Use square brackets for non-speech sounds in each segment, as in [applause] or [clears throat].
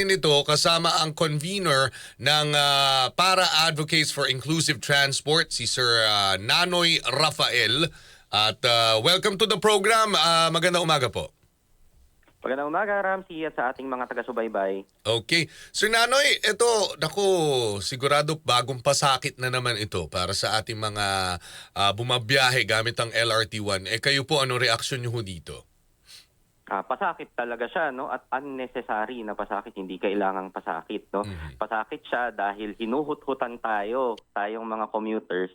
natin ito kasama ang convener ng ah, Para Advocates for Inclusive Transport, si Sir ah, Nanoy Rafael. At ah, welcome to the program. Ah, magandang umaga po. Magandang umaga, Ramsey, at sa ating mga taga-subaybay. Okay. Sir Nanoy, ito, naku, sigurado bagong pasakit na naman ito para sa ating mga ah, bumabiyahe gamit ang LRT1. Eh kayo po, ano reaksyon nyo dito? Ah, pasakit talaga siya, no? At unnecessary na pasakit, hindi kailangang pasakit, no? Mhm. Pasakit siya dahil hinuhut-hutan tayo, tayong mga commuters,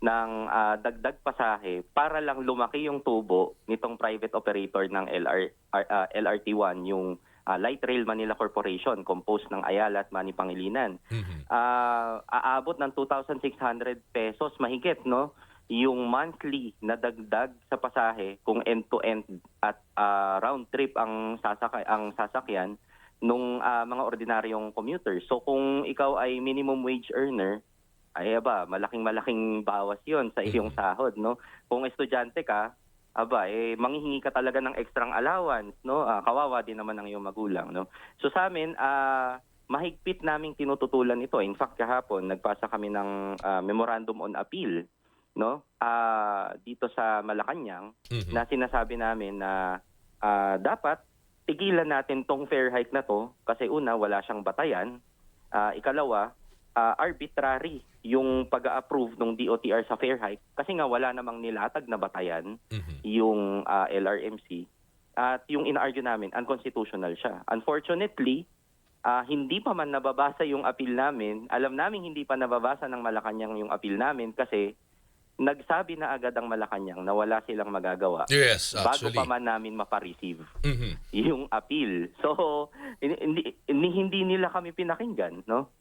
ng ah, dagdag pasahe para lang lumaki yung tubo nitong private operator ng LR, ah, LRT1, yung ah, Light Rail Manila Corporation, composed ng Ayala at Mani Pangilinan. Mhm. Ah, aabot ng 2,600 pesos mahigit, no? Yung monthly na dagdag sa pasahe kung end-to-end at ah, round trip ang sasakay ang sasakyan nung ah, mga ordinaryong commuters. So kung ikaw ay minimum wage earner, ay aba, malaking malaking bawas 'yon sa iyong sahod, no? Kung estudyante ka, aba, eh manghihingi ka talaga ng extrang allowance, no? Ah, kawawa din naman ang iyong magulang, no? So sa amin, ah mahigpit naming tinututulan ito. In fact, kahapon nagpasa kami ng ah, memorandum on appeal, no? Ah, dito sa Malacañang Mhm. na sinasabi namin na ah, dapat tigilan natin tong fair hike na to kasi una wala siyang batayan. Ah, ikalawa, ah, arbitrary yung pag-approve ng DOTR sa fair hike kasi nga wala namang nilatag na batayan Mhm. yung ah, LRMC at yung in-argue namin unconstitutional siya. Unfortunately, ah, hindi pa man nababasa yung appeal namin. Alam namin hindi pa nababasa ng Malacanang yung appeal namin kasi nagsabi na agad ang Malacanang na wala silang magagawa Yes, bago actually. pa man namin mapareceive Mhm. yung appeal. So, hindi, hindi, nila kami pinakinggan, no?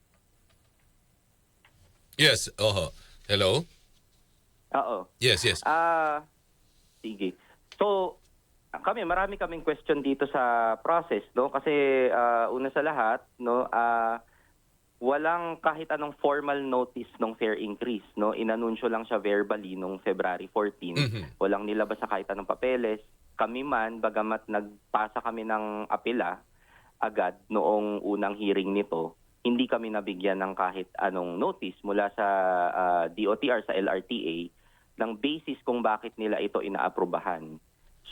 Yes, oho. Hello? Oo. Yes, yes. Ah, sige. So, kami marami kaming question dito sa process, no? Kasi ah, una sa lahat, no, ah walang kahit anong formal notice ng fare increase, no? Inanunsyo lang siya verbally nung February 14. Mhm. Walang nilabas sa kahit anong papeles. Kami man, bagamat nagpasa kami ng apela agad noong unang hearing nito, hindi kami nabigyan ng kahit anong notice mula sa ah, DOTR sa LRTA ng basis kung bakit nila ito inaaprubahan.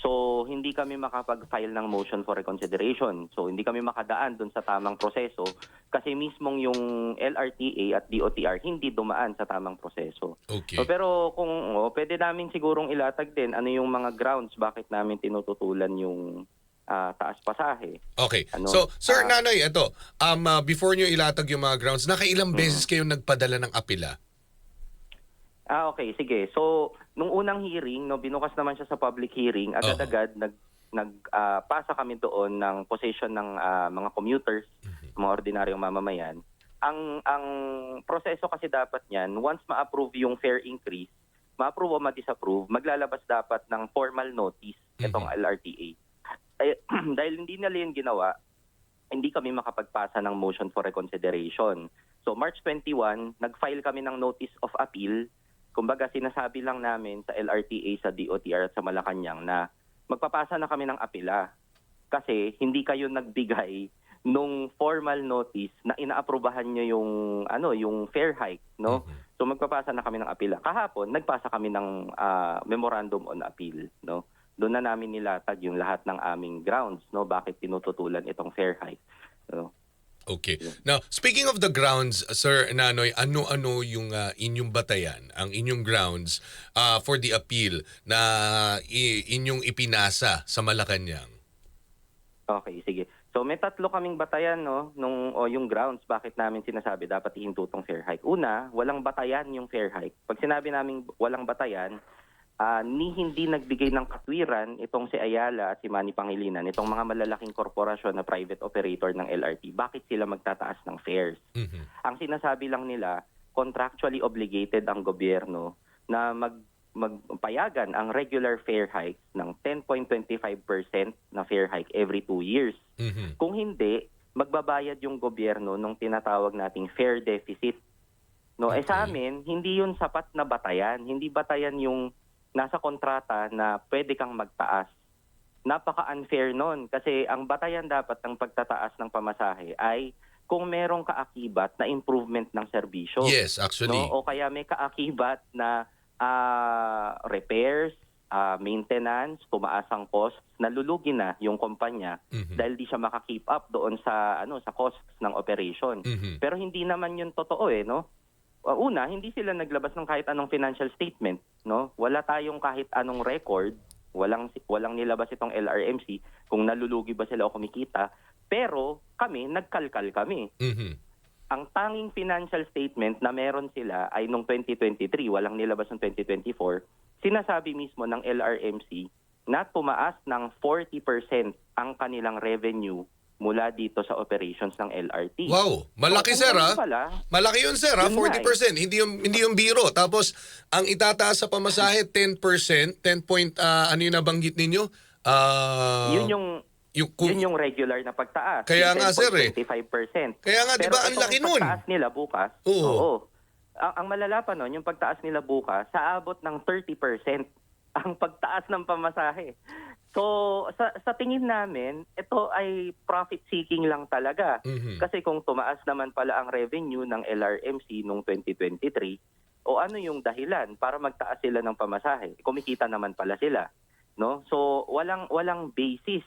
So, hindi kami makapag-file ng motion for reconsideration. So, hindi kami makadaan dun sa tamang proseso kasi mismong yung LRTA at DOTR hindi dumaan sa tamang proseso. Okay. So, pero kung oh, pwede namin sigurong ilatag din ano yung mga grounds bakit namin tinututulan yung ah, taas pasahe. Okay. Ano, so, Sir ah, Nanoy, ito. Um, ah, before nyo ilatag yung mga grounds, nakailang Mm. beses kayo nagpadala ng apila? Ah, okay, sige. So, nung unang hearing, no, binukas naman siya sa public hearing, agad-agad nag nag ah, pasa kami doon ng position ng ah, mga commuters, mga ordinaryong mamamayan. Ang ang proseso kasi dapat niyan, once ma-approve yung fare increase, ma-approve o ma-disapprove, maglalabas dapat ng formal notice itong LRTA. Ay, [clears throat] dahil hindi nila yun ginawa, hindi kami makapagpasa ng motion for reconsideration. So March 21, nag-file kami ng notice of appeal. Kumbaga sinasabi lang namin sa LRTA, sa DOTR at sa Malacanang na magpapasa na kami ng apela kasi hindi kayo nagbigay nung formal notice na inaaprubahan nyo yung ano yung fair hike no? So magpapasa na kami ng apela kahapon nagpasa kami ng ah, memorandum on appeal no? Doon na namin nilatag yung lahat ng aming grounds no? Bakit tinututulan itong fair hike no Okay. Now, speaking of the grounds, Sir Nanoy, ano-ano yung ah, inyong batayan, ang inyong grounds ah, for the appeal na inyong ipinasa sa Malacanang? Okay, sige. So may tatlo kaming batayan no nung o yung grounds bakit namin sinasabi dapat ihinto tong fair hike. Una, walang batayan yung fair hike. Pag sinabi namin walang batayan, ah, ni hindi nagbigay ng katwiran itong si Ayala at si Manny Pangilinan, itong mga malalaking korporasyon na private operator ng LRT. Bakit sila magtataas ng fares? Mhm. Ang sinasabi lang nila, contractually obligated ang gobyerno na mag magpayagan ang regular fare hike ng 10.25% na fare hike every two years. Mhm. Kung hindi, magbabayad yung gobyerno nung tinatawag nating fare deficit. No, eh sa Okay. amin, hindi yun sapat na batayan. Hindi batayan yung nasa kontrata na pwede kang magtaas napaka-unfair nun kasi ang batayan dapat ng pagtataas ng pamasahe ay kung merong kaakibat na improvement ng serbisyo. Yes, actually. No? O kaya may kaakibat na ah, repairs, ah, maintenance, tumaas ang costs, nalulugi na yung kumpanya Mhm. dahil di siya maka-keep up doon sa ano sa costs ng operation. Mhm. Pero hindi naman yun totoo eh, no? Uh, Una, hindi sila naglabas ng kahit anong financial statement, no? Wala tayong kahit anong record, walang walang nilabas itong LRMC kung nalulugi ba sila o kumikita. Pero kami, nagkalkal kami. Mhm. Ang tanging financial statement na meron sila ay nung 2023, walang nilabas ng 2024, sinasabi mismo ng LRMC na tumaas ng 40% ang kanilang revenue mula dito sa operations ng LRT. Wow, malaki So, sir kung ah. pala, Malaki yun sir ah, Yun nga 40%. Hindi yung hindi yung biro. Tapos ang itataas sa pamasahe 10%, 10 point ah, ano yung nabanggit ninyo? Ah, yun yung yung, kung- yun yung regular na pagtaas. Kaya nga, sir, eh. 10.25%. Kaya nga, di Pero ba, ang laki nun? pagtaas nila bukas, Oo. Ang, ang malala pa nun, yung pagtaas nila bukas, sa abot ng 30% ang pagtaas ng pamasahe. So, sa, sa tingin namin, ito ay profit seeking lang talaga. Mhm. Kasi kung tumaas naman pala ang revenue ng LRMC noong 2023, o ano yung dahilan para magtaas sila ng pamasahe? Kumikita naman pala sila, no? So walang walang basis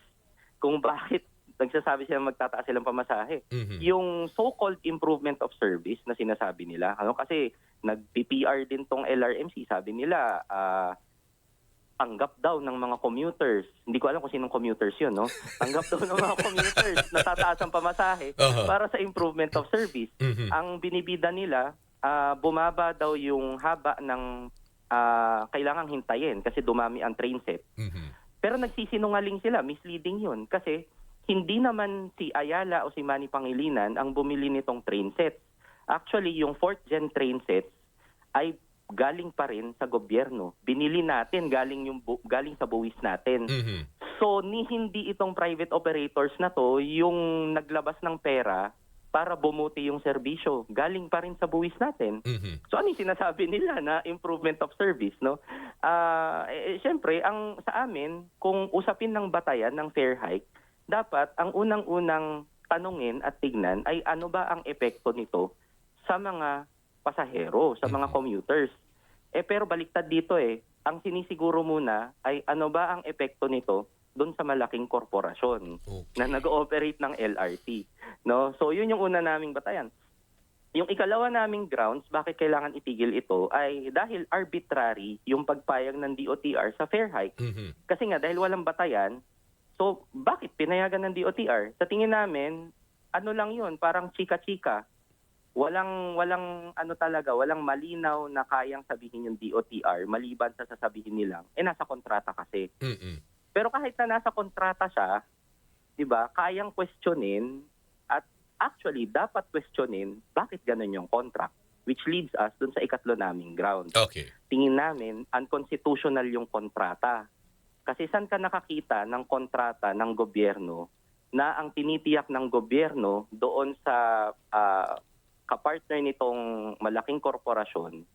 kung [laughs] bakit nagsasabi sila magtataas silang pamasahe. Mhm. Yung so-called improvement of service na sinasabi nila, ano kasi nag-PPR din tong LRMC, sabi nila ah tanggap daw ng mga commuters. Hindi ko alam kung sinong commuters 'yun, no? Tanggap daw ng mga commuters [laughs] na tataas ang pamasahe Aha. para sa improvement of service. Mhm. Ang binibida nila, ah, bumaba daw yung haba ng ah, kailangang hintayin kasi dumami ang train set. Mhm. Pero nagsisinungaling sila, misleading yun. Kasi hindi naman si Ayala o si Manny Pangilinan ang bumili nitong train sets. Actually, yung fourth gen train sets ay galing pa rin sa gobyerno. Binili natin galing yung bu- galing sa buwis natin. Mhm. So ni hindi itong private operators na to yung naglabas ng pera para bumuti yung serbisyo. Galing pa rin sa buwis natin. Mhm. So ano yung sinasabi nila na improvement of service, no? Ah, eh, eh, syempre, ang sa amin, kung usapin ng batayan ng fair hike, dapat ang unang-unang tanungin at tignan ay ano ba ang epekto nito sa mga pasahero, sa mga commuters. Eh pero baliktad dito eh, ang sinisiguro muna ay ano ba ang epekto nito doon sa malaking korporasyon Okay. na nag-ooperate ng LRT. No? So yun yung una naming batayan. Yung ikalawa naming grounds, bakit kailangan itigil ito ay dahil arbitrary yung pagpayag ng DOTR sa fair hike. Mhm. Kasi nga dahil walang batayan, so bakit pinayagan ng DOTR? Sa tingin namin, ano lang yun, parang chika-chika. Walang walang ano talaga, walang malinaw na kayang sabihin yung DOTR maliban sa sasabihin nilang eh nasa kontrata kasi. Mhm. Pero kahit na nasa kontrata siya, 'di ba, kayang questionin at actually dapat questionin bakit ganun yung contract which leads us dun sa ikatlo naming ground. Okay. Tingin namin unconstitutional yung kontrata. Kasi saan ka nakakita ng kontrata ng gobyerno na ang tinitiyak ng gobyerno doon sa ah, kapartner nitong malaking korporasyon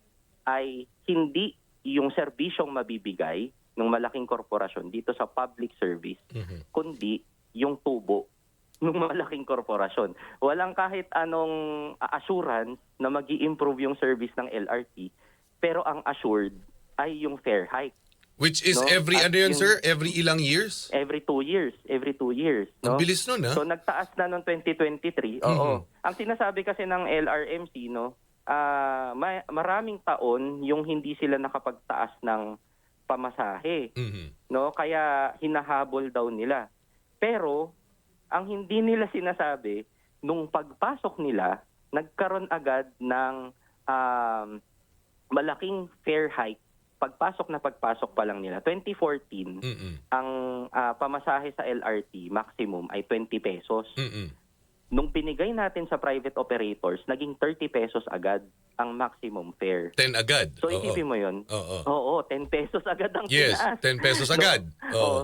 ay hindi yung serbisyong mabibigay ng malaking korporasyon dito sa public service, Mhm. kundi yung tubo ng [laughs] malaking korporasyon. Walang kahit anong assurance na mag improve yung service ng LRT, pero ang assured ay yung fair hike. Which is No? every At ano yun yung- sir? Every ilang years? Every two years, every two years. No? Ang bilis nun ah. So nagtaas na noong 2023. Oo. Ang sinasabi kasi ng LRMC no, ah may, maraming taon yung hindi sila nakapagtaas ng pamasahe, Mhm. no? Kaya hinahabol daw nila. Pero ang hindi nila sinasabi nung pagpasok nila, nagkaroon agad ng um, malaking fair hike pagpasok na pagpasok pa lang nila. 2014, Mhm. ang ah, pamasahe sa LRT maximum ay 20 pesos. Mhm. Nung binigay natin sa private operators, naging 30 pesos agad ang maximum fare. 10 agad. So Oo. isipin mo 'yon. Oo. Oo, 10 pesos agad ang Yes, tinaas. 10 pesos [laughs] agad. Oo. Oo.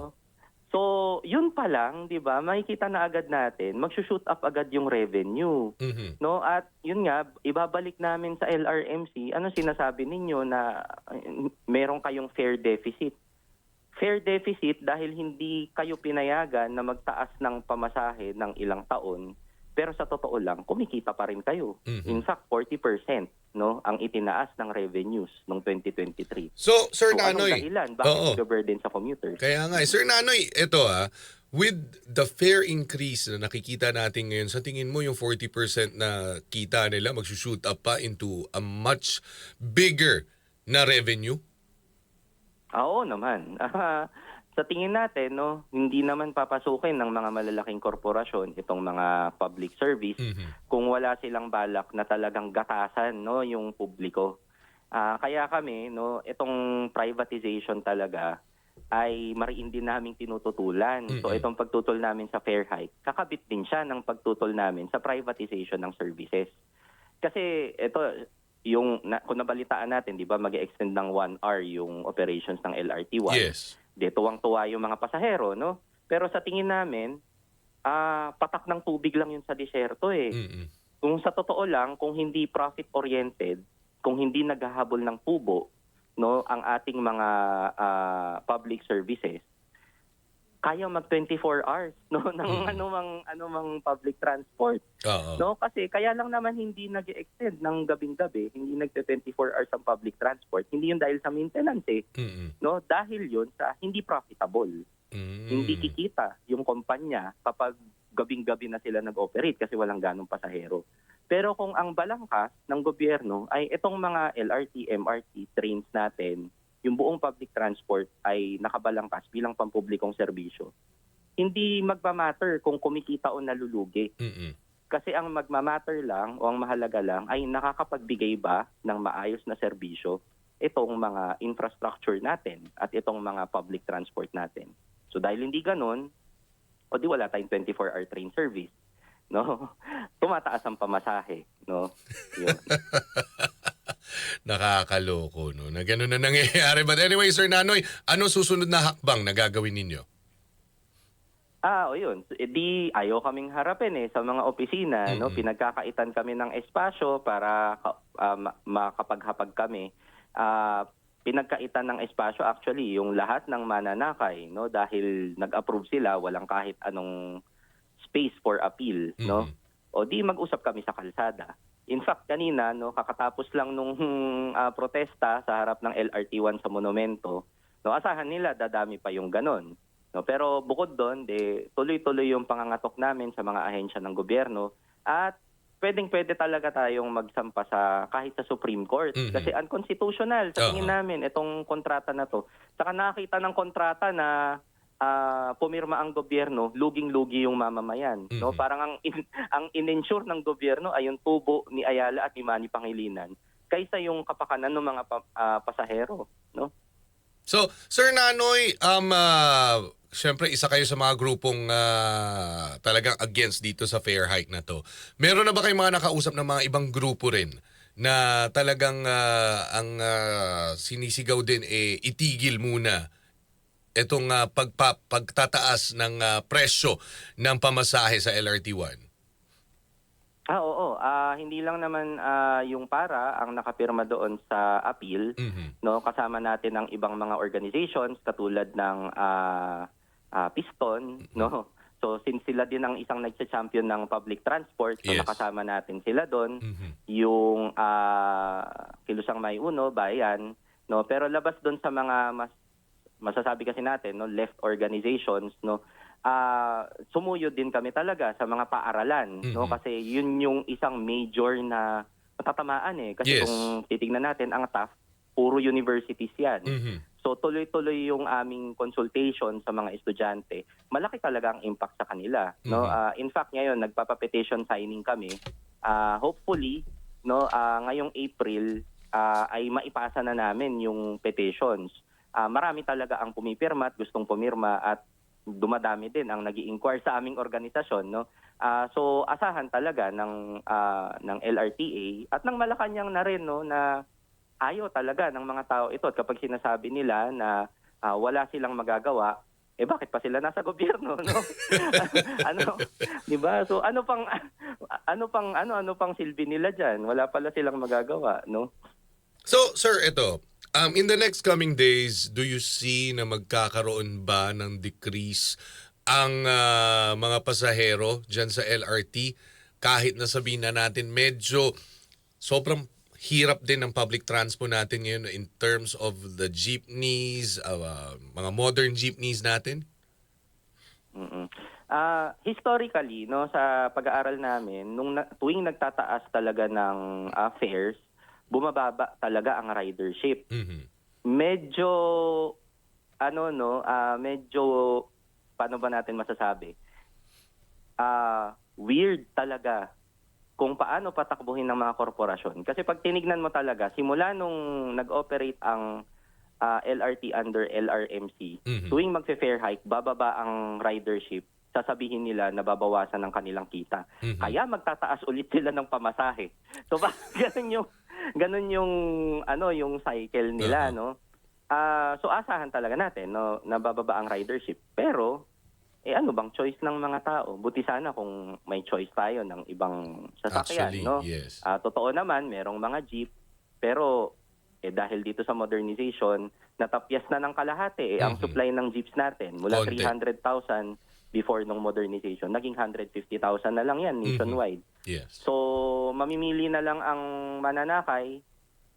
So, yun pa lang, 'di ba? Makikita na agad natin, magsushoot up agad yung revenue. Mhm. No, at yun nga, ibabalik namin sa LRMC, ano sinasabi ninyo na uh, meron kayong fair deficit? fare deficit dahil hindi kayo pinayagan na magtaas ng pamasahe ng ilang taon pero sa totoo lang kumikita pa rin kayo. Mhm. In fact, 40% no ang itinaas ng revenues noong 2023. So, Sir so anong Nanoy, dahilan bakit Oo. nag-burden sa commuters? Kaya nga, eh. Sir Nanoy, ito ah, with the fare increase na nakikita natin ngayon, sa tingin mo yung 40% na kita nila magsushoot up pa into a much bigger na revenue? Ah, Oo naman. [laughs] sa tingin natin, no, hindi naman papasukin ng mga malalaking korporasyon itong mga public service Mhm. kung wala silang balak na talagang gatasan no yung publiko. Ah, kaya kami no itong privatization talaga ay mariin din naming tinututulan. So Mm-mm. itong pagtutol namin sa fair hike, kakabit din siya ng pagtutol namin sa privatization ng services. Kasi ito yung na, kung nabalitaan natin, 'di ba, mag-extend ng 1 hour yung operations ng LRT1 Yes. Di tuwang-tuwa yung mga pasahero, no? Pero sa tingin namin, ah patak ng tubig lang yun sa disyerto eh. Mm-mm. Kung sa totoo lang, kung hindi profit-oriented, kung hindi naghahabol ng tubo, no, ang ating mga ah, public services, kaya mag 24 hours [laughs] no ng Mm. anumang anumang public transport Oo. no kasi kaya lang naman hindi nag-extend ng gabing-gabi hindi nagte 24 hours ang public transport hindi yun dahil sa maintenance eh no dahil yun sa hindi profitable Mm. hindi kikita yung kumpanya kapag gabing-gabi na sila nag-operate kasi walang ganong pasahero pero kung ang balangkas ng gobyerno ay itong mga LRT, MRT trains natin yung buong public transport ay nakabalangkas bilang pampublikong serbisyo hindi magmamatter kung kumikita o nalulugi Mm-mm. kasi ang magmamatter lang o ang mahalaga lang ay nakakapagbigay ba ng maayos na serbisyo itong mga infrastructure natin at itong mga public transport natin. So dahil hindi ganun, o di wala tayong 24-hour train service. No? [laughs] Tumataas ang pamasahe. No? Yun. [laughs] [laughs] Nakakaloko, no? Na gano'n na nangyayari. But anyway, Sir Nanoy, ano susunod na hakbang na gagawin ninyo? Ah, o yun. So, eh, di ayaw kaming harapin eh sa mga opisina, no? Mm-mm. Pinagkakaitan kami ng espasyo para ma- makapaghapag kami. Ah, pinagkaitan ng espasyo actually yung lahat ng mananakay, no? Dahil nag-approve sila, walang kahit anong space for appeal, no? Mhm. O di mag-usap kami sa kalsada. In fact, kanina, no, kakatapos lang nung [laughs] ah, protesta sa harap ng LRT1 sa monumento, no, asahan nila dadami pa yung ganon. No, pero bukod doon, de, tuloy-tuloy yung pangangatok namin sa mga ahensya ng gobyerno at pwedeng-pwede talaga tayong magsampa sa kahit sa Supreme Court Mhm. kasi unconstitutional sa tingin Oo. namin itong kontrata na to. Saka nakakita ng kontrata na ah, pumirma ang gobyerno, luging-lugi yung mamamayan. No, Mhm. parang ang in- [laughs] ang inensure ng gobyerno ay yung tubo ni Ayala at ni Manny Pangilinan kaysa yung kapakanan ng mga pa- ah, pasahero, no? So, Sir Nanoy, um, ah, syempre isa kayo sa mga grupong ah, talagang against dito sa fair hike na to. Meron na ba kayong mga nakausap ng mga ibang grupo rin na talagang ah, ang ah, sinisigaw din eh itigil muna itong ah, pagpa, pagtataas ng ah, presyo ng pamasahe sa LRT1? Ah, oo. Ah, hindi lang naman ah, yung para ang nakapirma doon sa appeal, Mhm. no? Kasama natin ang ibang mga organizations katulad ng ah, ah, Piston, no? So since sila din ang isang nagsa-champion ng public transport, so Yes. nakasama natin sila doon. Mhm. yung ah, Kilusang May Uno, Bayan, no? Pero labas doon sa mga mas masasabi kasi natin, no, left organizations, no, ah sumuyo din kami talaga sa mga paaralan, no? Mhm. Kasi yun yung isang major na matatamaan eh. Kasi Yes. kung titingnan natin ang TAF, puro universities 'yan. Mhm. So tuloy-tuloy yung aming consultation sa mga estudyante. Malaki talaga ang impact sa kanila, no? Mhm. Ah, in fact ngayon nagpapa-petition signing kami. Ah, hopefully, no, ah, ngayong April ah, ay maipasa na namin yung petitions. Ah, marami talaga ang pumipirma at gustong pumirma at dumadami din ang nag inquire sa aming organisasyon, no? Ah, so asahan talaga ng ah, ng LRTA at ng Malacanang na rin, no, na ayaw talaga ng mga tao ito at kapag sinasabi nila na ah, wala silang magagawa, eh bakit pa sila nasa gobyerno, no? [laughs] [laughs] ano, 'di ba? So ano pang [laughs] ano pang ano ano pang silbi nila diyan? Wala pala silang magagawa, no? So, sir, ito. Um, in the next coming days, do you see na magkakaroon ba ng decrease ang ah, mga pasahero dyan sa LRT? Kahit na sabihin na natin medyo sobrang hirap din ng public transport natin ngayon in terms of the jeepneys, ah, mga modern jeepneys natin? Mm-mm. Ah, historically, no, sa pag-aaral namin, nung na- tuwing nagtataas talaga ng ah, fares, bumababa talaga ang ridership. Mhm. Medyo ano no, ah, medyo paano ba natin masasabi? Ah, weird talaga kung paano patakbuhin ng mga korporasyon. Kasi pag tinignan mo talaga, simula nung nag-operate ang ah, LRT under LRMC, Mhm. tuwing magfe-fare hike, bababa ang ridership, sasabihin nila na babawasan ng kanilang kita. Mhm. Kaya magtataas ulit sila ng pamasahe. So ba [laughs] ganun yung [laughs] ganun yung ano yung cycle nila Uh-huh. no. Ah, so asahan talaga natin no na bababa ang ridership. Pero eh ano bang choice ng mga tao? Buti sana kung may choice tayo ng ibang sasakyan Actually, no. yes. Ah, totoo naman, merong mga jeep, pero eh dahil dito sa modernization, natapyas na ng kalahati eh, ang Mhm. supply ng jeeps natin mula Konti. 300,000 before nung modernization, naging 150,000 na lang yan Mhm. nationwide. Yes. So, mamimili na lang ang mananakay,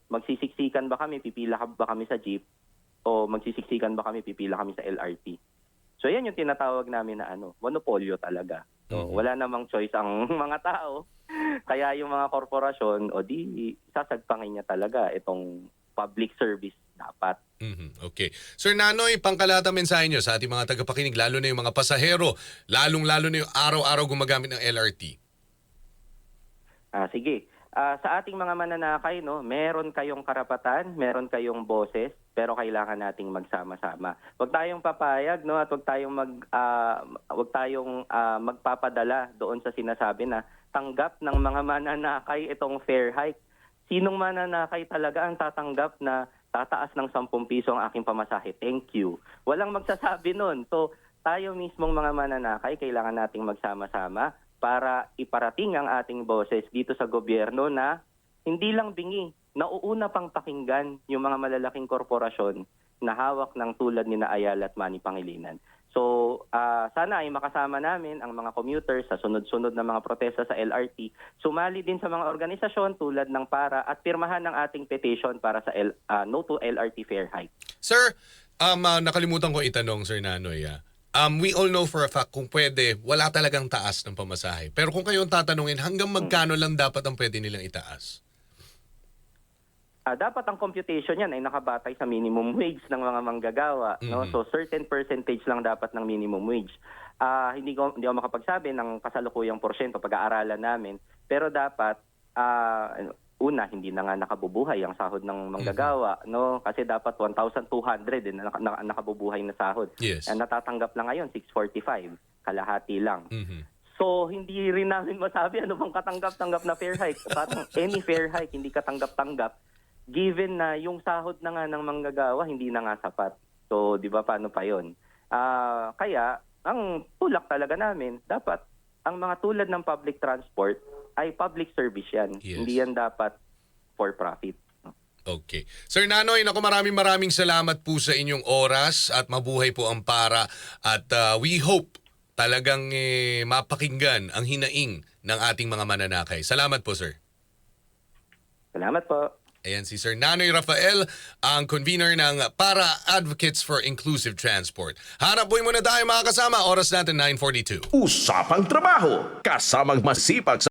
magsisiksikan ba kami, pipila ba kami sa jeep, o magsisiksikan ba kami, pipila kami sa LRT. So, yan yung tinatawag namin na ano, monopolyo talaga. So, Mhm. wala namang choice ang [laughs] mga tao. Kaya yung mga korporasyon, o di, sasagpangin niya talaga itong public service dapat. Mhm. Okay. Sir Nanoy, pangkalata mensahe nyo sa ating mga tagapakinig, lalo na yung mga pasahero, lalong-lalo na yung araw-araw gumagamit ng LRT. Ah, sige. Ah, sa ating mga mananakay, no, meron kayong karapatan, meron kayong boses, pero kailangan nating magsama-sama. Huwag tayong papayag, no, at huwag tayong mag ah, huwag tayong ah, magpapadala doon sa sinasabi na tanggap ng mga mananakay itong fair hike. Sinong mananakay talaga ang tatanggap na tataas ng 10 piso ang aking pamasahe? Thank you. Walang magsasabi nun. So, tayo mismong mga mananakay, kailangan nating magsama-sama para iparating ang ating boses dito sa gobyerno na hindi lang bingi, nauuna pang pakinggan yung mga malalaking korporasyon na hawak ng tulad ni Ayala at Manny Pangilinan. So, ah, sana ay makasama namin ang mga commuters sa sunod-sunod na mga protesta sa LRT. Sumali din sa mga organisasyon tulad ng PARA at pirmahan ng ating petition para sa L- ah, No to LRT Fair Hike. Sir, um, ah, nakalimutan ko itanong, Sir Nanoy. ah. Um, we all know for a fact kung pwede, wala talagang taas ng pamasahe. Pero kung kayo ang tatanungin, hanggang magkano lang dapat ang pwede nilang itaas? Ah, dapat ang computation yan ay nakabatay sa minimum wage ng mga manggagawa. No? Mhm. So certain percentage lang dapat ng minimum wage. Ah, hindi ko hindi ako makapagsabi ng kasalukuyang porsyento pag-aaralan namin, pero dapat ah, una hindi na nga nakabubuhay ang sahod ng manggagawa, no? Kasi dapat 1,200 din na naka- naka- nakabubuhay na sahod. Yes. Ang natatanggap lang ngayon 645, kalahati lang. Mhm. So, hindi rin namin masabi ano bang katanggap-tanggap na fair hike. Parang [laughs] any fair hike, hindi katanggap-tanggap. Given na yung sahod na nga ng manggagawa, hindi na nga sapat. So, di ba, paano pa yon? Ah, kaya, ang tulak talaga namin, dapat, ang mga tulad ng public transport ay public service yan. Yes. Hindi yan dapat for profit. Okay. Sir Nanoy, naku maraming maraming salamat po sa inyong oras at mabuhay po ang para at ah, we hope talagang eh, mapakinggan ang hinaing ng ating mga mananakay. Salamat po, sir. Salamat po. Ayan si Sir Nanoy Rafael, ang convener ng Para Advocates for Inclusive Transport. Hanap po muna tayo mga kasama. Oras natin 9.42. Usapang trabaho, kasamang masipag sa